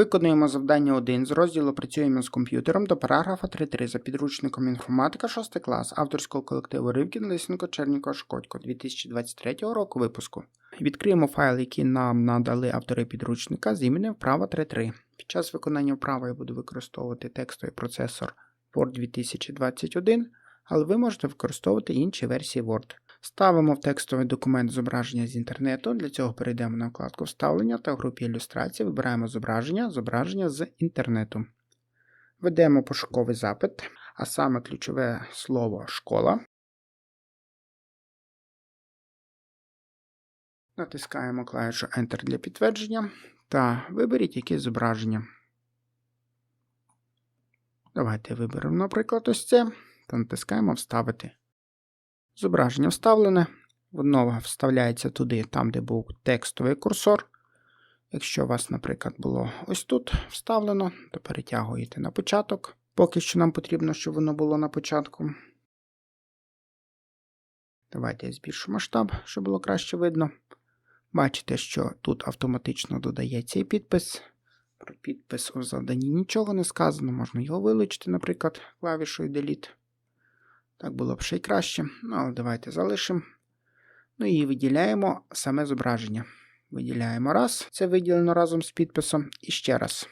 Виконуємо завдання 1 з розділу Працюємо з комп'ютером до параграфа 3.3 за підручником інформатика 6 клас авторського колективу Ривкін Лисенко Черніко Шкодько 2023 року випуску. Відкриємо файл, який нам надали автори підручника з іменем вправа 3.3. Під час виконання вправи я буду використовувати текстовий процесор Word 2021, але ви можете використовувати інші версії Word. Ставимо в текстовий документ зображення з інтернету. Для цього перейдемо на вкладку Вставлення та в групі ілюстрації вибираємо зображення, зображення з інтернету. Ведемо пошуковий запит, а саме ключове слово школа. Натискаємо клавішу Enter для підтвердження та виберіть якесь зображення. Давайте виберемо, наприклад, ось це та натискаємо Вставити. Зображення вставлене, воно вставляється туди, там, де був текстовий курсор. Якщо у вас, наприклад, було ось тут вставлено, то перетягуєте на початок. Поки що нам потрібно, щоб воно було на початку. Давайте я збільшу масштаб, щоб було краще видно. Бачите, що тут автоматично додається і підпис. Про підпис у завданні нічого не сказано, можна його вилучити, наприклад, клавішою Delete. Так було б ще й краще, ну, але давайте залишимо. Ну і виділяємо саме зображення. Виділяємо раз, це виділено разом з підписом, і ще раз.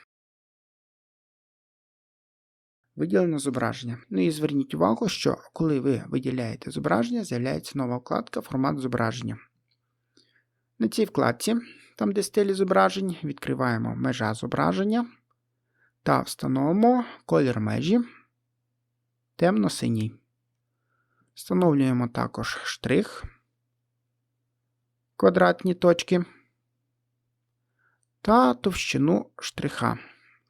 Виділено зображення. Ну і зверніть увагу, що коли ви виділяєте зображення, з'являється нова вкладка Формат зображення. На цій вкладці, там де стилі зображень, відкриваємо межа зображення та встановимо колір межі темно-синій. Встановлюємо також штрих, квадратні точки та товщину штриха,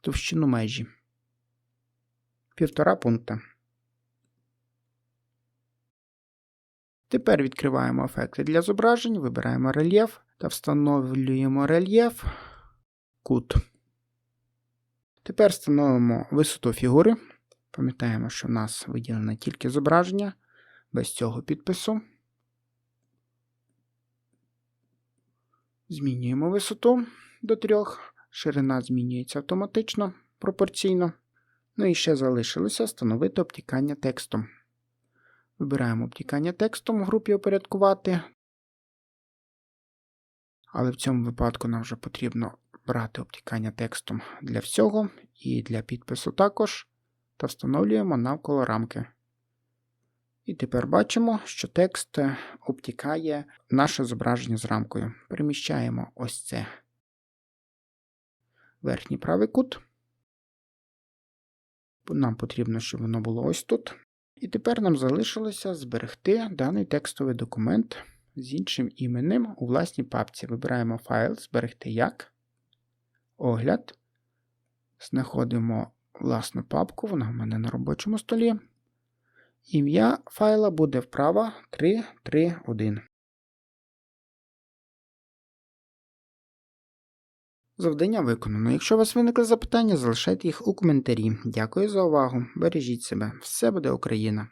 товщину межі. Півтора пункта. Тепер відкриваємо ефекти для зображень, вибираємо рельєф та встановлюємо рельєф кут. Тепер встановимо висоту фігури. Пам'ятаємо, що в нас виділено тільки зображення без цього підпису. Змінюємо висоту до 3, ширина змінюється автоматично, пропорційно. Ну і ще залишилося встановити обтікання текстом. Вибираємо обтікання текстом в групі Опорядкувати. Але в цьому випадку нам вже потрібно брати обтікання текстом для всього і для підпису також. Та встановлюємо навколо рамки. І тепер бачимо, що текст обтікає наше зображення з рамкою. Переміщаємо ось це верхній правий кут. Нам потрібно, щоб воно було ось тут. І тепер нам залишилося зберегти даний текстовий документ з іншим іменем у власній папці. Вибираємо файл, зберегти як, огляд. Знаходимо власну папку, вона в мене на робочому столі. Ім'я файла буде вправа 331. Завдання виконано. Якщо у вас виникли запитання, залишайте їх у коментарі. Дякую за увагу. Бережіть себе. Все буде Україна!